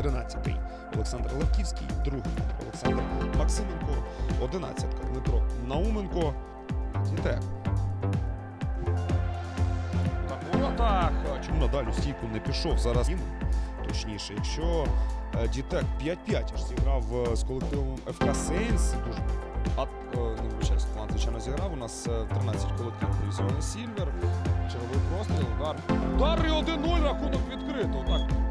Тринадцятий Олександр Левківський, другий Олександр Максименко, одинадцятка Дмитро Науменко. Дітек. Так, воротах. А Чому надалі у стійку не пішов зараз? Точніше, якщо е, Дітек 5-5 аж зіграв е, з колективом ФК Сейнс, дуже а, е, не вибачаюсь, команд, звичайно, зіграв. У нас е, 13 колективів дивізіону Сільвер. Черговий простріл, удар. Удар і 1-0, рахунок відкрито. Так.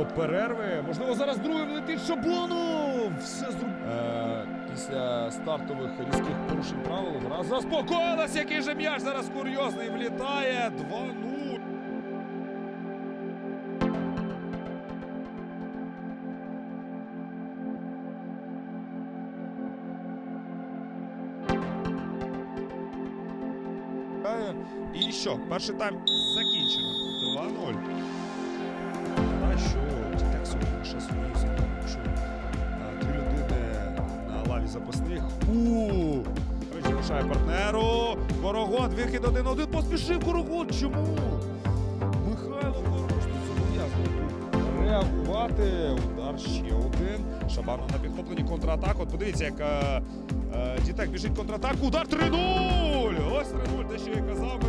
До перерви. Можливо, зараз другий влетить Шабонов. Все зроб... Е, після стартових різких порушень правил. Гра заспокоїлась, який же м'яч зараз курйозний влітає. 2-0. Е, І що? Перший тайм закінчено. 2-0. Що Дітек сьогодні сумнівся, тому що е, три людини на лаві запасних. У Речі лишає партнеру. Корогон, вихід 1-1. Поспішив Корогон. Чому? Михайло Хорош тут реагувати. Удар ще один. Шабанов на підхопленні контратаку. От подивіться, як е, е, Дітек біжить контратаку. Удар 3-0! Ось 3-0, те, що я казав.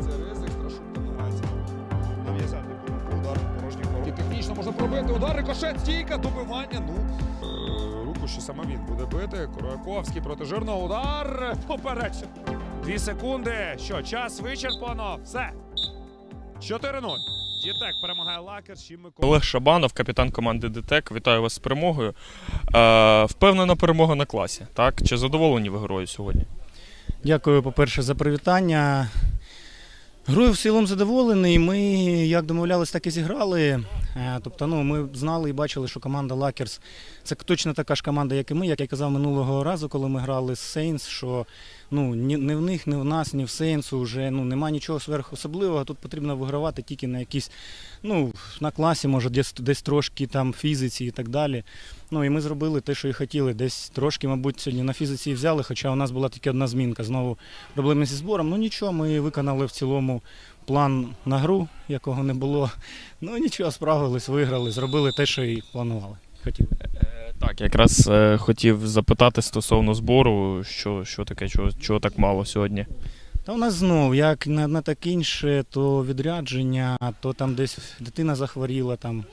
Це ризик, страшутка намагається нав'язати. Удар порожній ворот. І технічно можна пробити. Удар, рикошет, стійка, добивання. Ну, е, руку, що саме він буде бити. Корояковський проти жирного. Удар поперечен. Дві секунди. Що, час вичерпано. Все. 4-0. Дітек перемагає лакер. Чим ми Олег Шабанов, капітан команди ДТЕК. Вітаю вас з перемогою. Е, впевнена перемога на класі. Так? Чи задоволені ви грою сьогодні? Дякую, по-перше, за привітання. Грою в цілому задоволений. Ми як домовлялись, так і зіграли. Е, Тобто, ну, ми знали і бачили, що команда Лакерс це точно така ж команда, як і ми. Як я казав минулого разу, коли ми грали з Сейнс, що ну, ні, не в них, ні в нас, ні в Сейнсу вже ну, немає нічого сверхособливого. Тут потрібно вигравати тільки на якісь, ну, на класі, може, десь, десь трошки там фізиці і так далі. Ну і ми зробили те, що і хотіли. Десь трошки, мабуть, сьогодні на фізиці і взяли, хоча у нас була тільки одна змінка. Знову проблеми зі збором. Ну нічого, ми виконали в цілому план на гру, якого не було. Ну нічого, справились, виграли, зробили те, що і планували. Хотіли. Так, якраз е, хотів запитати стосовно збору, що, що таке, чого, чого так мало сьогодні. Та у нас знов, як на, на так інше, то відрядження, то там десь дитина захворіла, там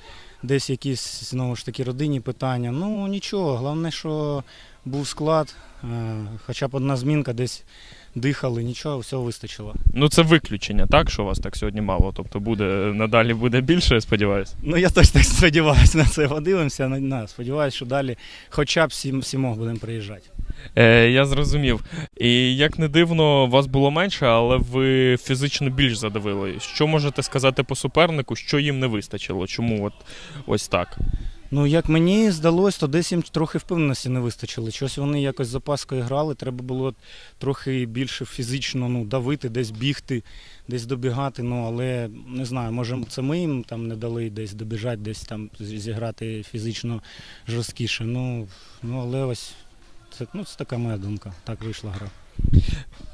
десь якісь знову ж таки родинні питання. Ну нічого, головне, що був склад, е, хоча б одна змінка десь дихали, нічого, всього вистачило. Ну, це виключення, так, що вас так сьогодні мало. Тобто буде надалі буде більше, я сподіваюся. Ну я теж так сподіваюся на це. Подивимося. На, на, сподіваюся, що далі хоча б сім, сімох будемо приїжджати. Е, я зрозумів. І як не дивно, вас було менше, але ви фізично більш задавили. Що можете сказати по супернику, що їм не вистачило? Чому от ось так? Ну, як мені здалось, то десь їм трохи впевненості не вистачило. Щось вони якось з запаскою грали, треба було трохи більше фізично ну, давити, десь бігти, десь добігати. Ну, але не знаю, може це ми їм там не дали десь добіжати, десь там зіграти фізично жорсткіше. Ну, ну але ось це, ну, це така моя думка. Так вийшла гра.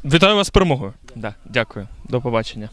Вітаю вас з перемогою. Да, дякую. До побачення.